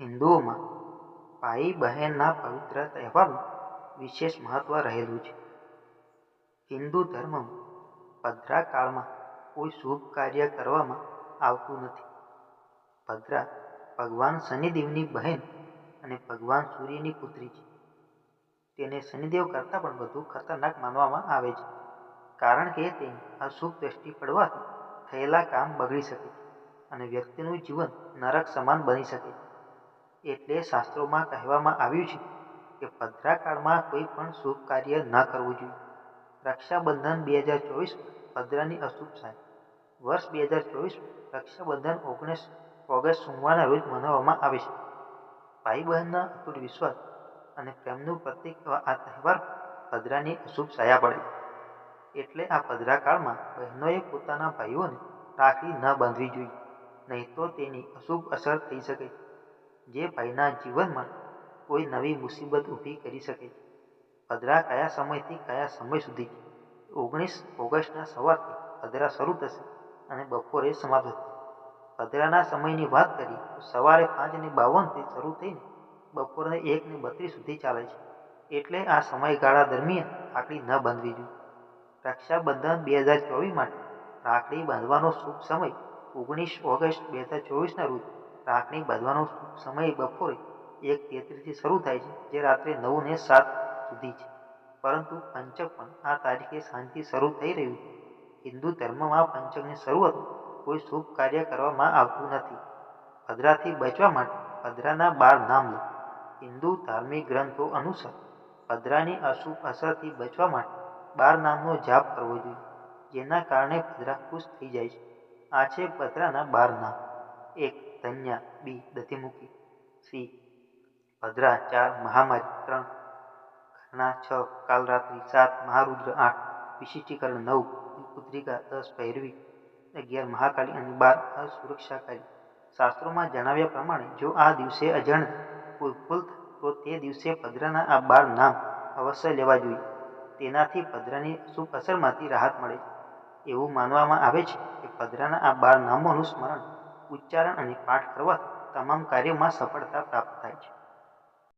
હિન્દુઓમાં ભાઈ બહેનના પવિત્ર તહેવારનું વિશેષ મહત્વ રહેલું છે. હિન્દુ ધર્મમાં ભદ્રા કાળમાં કોઈ શુભ કાર્ય કરવામાં આવતું નથી. ભદ્રા ભગવાન શનિદેવની બહેન અને ભગવાન સૂર્યની પુત્રી છે. તેને શનિદેવ કરતાં પણ વધુ ખતરનાક માનવામાં આવે છે, કારણ કે તેની અશુભ દ્રષ્ટિ પડવાથી થયેલા કામ બગડી શકે છે અને વ્યક્તિનું જીવન નરક સમાન બની શકે છે. એટલે શાસ્ત્રોમાં કહેવામાં આવ્યું છે કે પદ્રાકાળમાં કોઈ પણ શુભ કાર્ય ન કરવું જોઈએ. રક્ષાબંધન બે હજાર ચોવીસમાં પદ્રાની અશુભ સાંજ વર્ષ બે હજાર ચોવીસમાં રક્ષાબંધન ઓગણીસ ઓગસ્ટ સોમવારના રોજ મનાવવામાં આવે છે. ભાઈ બહેનના અતૂટ વિશ્વાસ અને પ્રેમનું પ્રતીક આ તહેવાર ભદ્રાની અશુભ સાયા પડે એટલે આ પદ્રાકાળમાં બહેનોએ પોતાના ભાઈઓને રાખડી ન બાંધવી જોઈએ, નહીં તો તેની અશુભ અસર થઈ શકે જે ભાઈના જીવનમાં કોઈ નવી મુસીબત ઊભી કરી શકે છે. અધરા કયા સમયથી કયા સમય સુધી? ઓગણીસ ઓગસ્ટના સવારથી અધરા શરૂ થશે અને બપોરે સમાપ્ત થશે. અધરાના સમયની વાત કરી તો સવારે પાંચ ને બાવનથી શરૂ થઈને બપોરે એક ને બત્રીસ સુધી ચાલે છે. એટલે આ સમયગાળા દરમિયાન રાખડી ન બાંધવી જોઈએ. રક્ષાબંધન બે હજાર ચોવીસ માટે રાખડી બાંધવાનો શુભ સમય ઓગણીસ ઓગસ્ટ બે હજાર ચોવીસના રોજ રાખડી બાંધવાનો સમય બપોરે એક તેત્રીસથી શરૂ થાય છે, જે રાત્રે નવ ને સાત સુધી છે. પરંતુ પંચક પણ આ તારીખે સાંજથી શરૂ થઈ રહ્યું છે. હિન્દુ ધર્મમાં પંચકની શરૂઆત કોઈ શુભ કાર્ય કરવામાં આવતું નથી. ભદ્રાથી બચવા માટે ભદ્રાના બાર નામ લો. હિન્દુ ધાર્મિક ગ્રંથો અનુસાર ભદ્રાની અશુભ અસરથી બચવા માટે બાર નામનો જાપ કરવો જોઈએ, જેના કારણે ભદ્રા ખુશ થઈ જાય છે. આ છે ભદ્રાના બાર નામ. એક ધન્યા બી દધીમુખી સી, ભદ્રા, ચાર, મહામારી, ત્રણ ઘરના છ કાલરાત્રિ સાત, મહારુદ્ર, આઠ, વિશિષ્ટીકરણ, નવ પુત્રિકા દસ, ભૈરવી, અગિયાર, મહાકાળી અને બાર, અસુરક્ષાકારી. શાસ્ત્રોમાં જણાવ્યા પ્રમાણે જો આ દિવસે અજાણ કોઈ ભૂલ તો તે દિવસે ભદ્રાના આ બાર નામ અવશ્ય લેવા જોઈએ. તેનાથી ભદ્રાની અશુભ અસરમાંથી રાહત મળે એવું માનવામાં આવે છે કે ભદ્રાના આ બાર નામોનું સ્મરણ ઉચ્ચારણ અને પાઠ કરવાથી તમામ કાર્યોમાં સફળતા પ્રાપ્ત થાય છે.